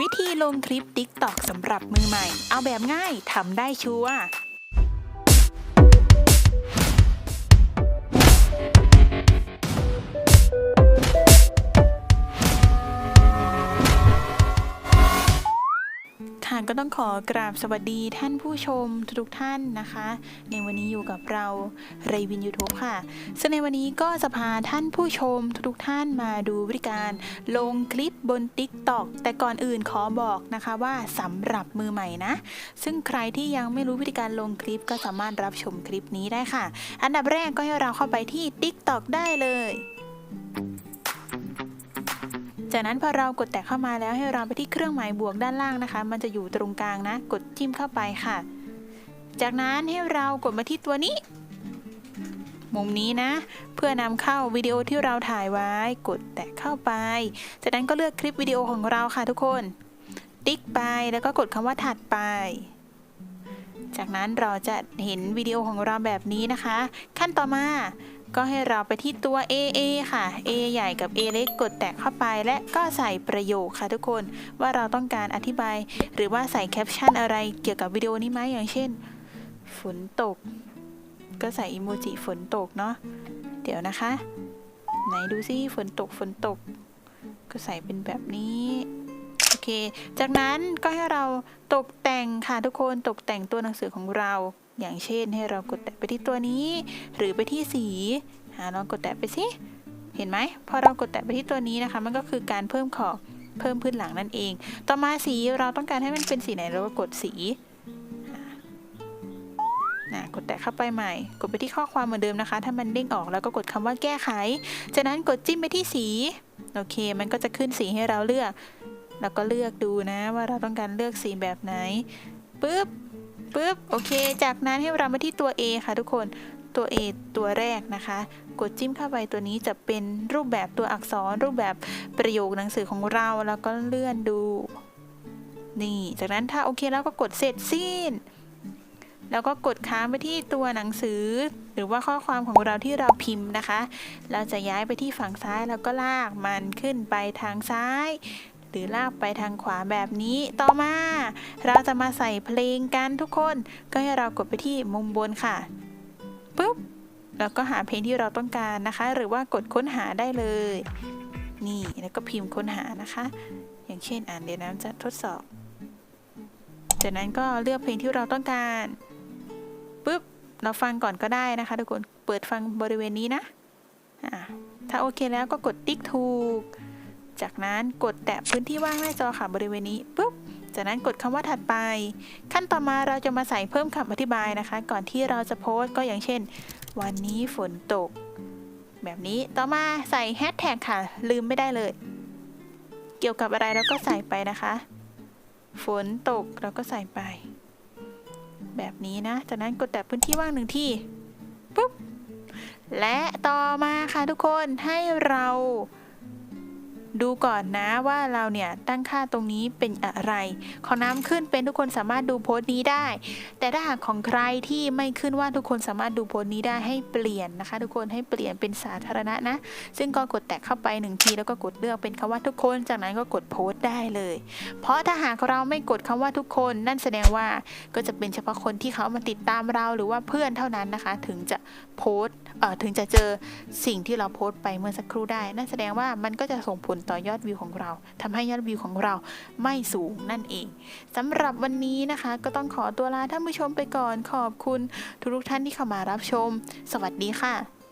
วิธีลงคลิป TikTok สำหรับมือใหม่ เอาแบบง่ายทำได้ชัวร์ ค่ะก็ต้องขอกราบสวัสดีท่านผู้ชมทุกท่านนะคะ ในวันนี้อยู่กับเราเรวินยูทูบค่ะ ซึ่งในวันนี้ก็จะพาท่านผู้ชมทุกท่านมาดูวิธีการลงคลิปบน TikTok แต่ก่อนอื่นขอบอกนะคะว่าสำหรับมือใหม่นะ ซึ่งใครที่ยังไม่รู้วิธีการลงคลิปก็สามารถรับชมคลิปนี้ได้ค่ะ อันดับแรกก็ให้เราเข้าไปที่ TikTok ได้เลย จากนั้นพอเรากดแตะเข้ามาแล้วให้เราไปที่เครื่องหมายบวกด้านล่างนะคะ มันจะอยู่ตรงกลางนะ กดจิ้มเข้าไปค่ะ จากนั้นให้เรากดมาที่ตัวนี้ มุมนี้นะ เพื่อนำเข้าวิดีโอที่เราถ่ายไว้ กดแตะเข้าไป จากนั้นก็เลือกคลิปวิดีโอของเราค่ะทุกคน ติ๊กไปแล้วก็กดคำว่าถัดไปจากนั้นเราจะเห็นวิดีโอของเราแบบนี้นะคะ ขั้นต่อมา ก็ให้เราไปที่ตัว AA ค่ะ A ใหญ่กับ A เล็กกดแตะเข้าไปและก็ใส่ประโยคค่ะทุกคนว่าเราต้องการอธิบาย หรือว่าใส่แคปชั่นอะไรเกี่ยวกับวิดีโอนี้ไหมอย่างเช่น ฝนตก ก็ใส่อิโมจิฝนตกเนาะเดี๋ยวนะคะ ไหนดูซิฝนตกฝนตก ก็ใส่เป็นแบบนี้ เค จากนั้นก็ให้เราตกแต่งค่ะทุกคนตกแต่งตัวหนังสือของเรา อย่างเช่นให้เรากดแตะไปที่ตัวนี้ หรือไปที่สีหาลองกดแตะไปสิเห็นไหมพอเรากดแตะไปที่ตัวนี้นะคะ มันก็คือการเพิ่มขอบเพิ่มพื้นหลังนั่นเอง ต่อมาสีเราต้องการให้มันเป็นสีไหนเราก็กดสีนะกดแตะเข้าไปใหม่ กดไปที่ข้อความเหมือนเดิมนะคะ ถ้ามันเด้งออกแล้วก็กดคำว่าแก้ไข จากนั้นกดจิ้มไปที่สี โอเค มันก็จะขึ้นสีให้เราเลือก แล้วก็เลือกดูนะว่าเราต้องการเลือกสีแบบไหนปึ๊บปึ๊บโอเค จากนั้นให้เรามาที่ตัว A ค่ะทุกคนตัว A ตัวแรกนะคะ กดจิ้มเข้าไปตัวนี้จะเป็นรูปแบบตัวอักษรรูปแบบประโยคหนังสือของเราแล้วก็เลื่อนดู นี่ จากนั้นถ้าโอเคแล้วก็กดเสร็จสิ้น แล้วก็กดค้างไปที่ตัวหนังสือ หรือว่าข้อความของเราที่เราพิมพ์นะคะ เราจะย้ายไปที่ฝั่งซ้ายแล้วก็ลากมันขึ้นไปทางซ้าย หรือลากไปทางขวาแบบนี้ต่อมา เราจะมาใส่เพลงกันทุกคน ก็ให้เรากดไปที่มุมบนค่ะปุ๊บแล้วก็หาเพลงที่เราต้องการนะคะ หรือว่ากดค้นหาได้เลย นี่แล้วก็พิมพ์ค้นหานะคะ อย่างเช่นอ่านเดี๋ยวน้ำจะทดสอบ จากนั้นก็เลือกเพลงที่เราต้องการปุ๊บเราฟังก่อนก็ได้นะคะทุกคนเปิดฟังบริเวณนี้นะถ้าโอเคแล้วก็กดติ๊กถูก จากนั้นกดแตะพื้นที่ว่างหน้าจอค่ะบริเวณนี้ปุ๊บจากนั้นกดคำว่าถัดไป ขั้นต่อมาเราจะมาใส่เพิ่มคำอธิบายนะคะ ก่อนที่เราจะโพสต์ก็อย่างเช่น วันนี้ฝนตก แบบนี้ต่อมาใส่แฮชแท็กค่ะ ลืมไม่ได้เลย เกี่ยวกับอะไรเราก็ใส่ไปนะคะ ฝนตกเราก็ใส่ไป แบบนี้นะ จากนั้นกดแตะพื้นที่ว่างหนึ่งที่ปุ๊บและต่อมาค่ะทุกคนให้เรา ดูก่อนนะว่าเราเนี่ยตั้งค่าตรงนี้เป็นอะไร ขอน้ำขึ้นเป็นทุกคนสามารถดูโพสต์นี้ได้ แต่ถ้าหากของใครที่ไม่ขึ้นว่าทุกคนสามารถดูโพสต์นี้ได้ให้เปลี่ยนนะคะ ทุกคนให้เปลี่ยนเป็นสาธารณะนะ ซึ่งก็กดแตะเข้าไปหนึ่งทีแล้วก็กดเลือกเป็นคำว่าทุกคนจากนั้นก็กดโพสต์ได้เลย เพราะถ้าหากเราไม่กดคำว่าทุกคน นั่นแสดงว่าก็จะเป็นเฉพาะคนที่เขามาติดตามเราหรือว่าเพื่อนเท่านั้นนะคะ ถึงจะโพสต์ ถึงจะเจอสิ่งที่เราโพสต์ไปเมื่อสักครู่ได้ นั่นแสดงว่ามันก็จะส่งผลต่อยอดวิวของเราทำให้ยอดวิวของเราไม่สูงนั่นเองสำหรับวันนี้นะคะ ก็ต้องขอตัวลาท่านผู้ชมไปก่อนขอบคุณทุกท่านที่เข้ามารับชม สวัสดีค่ะ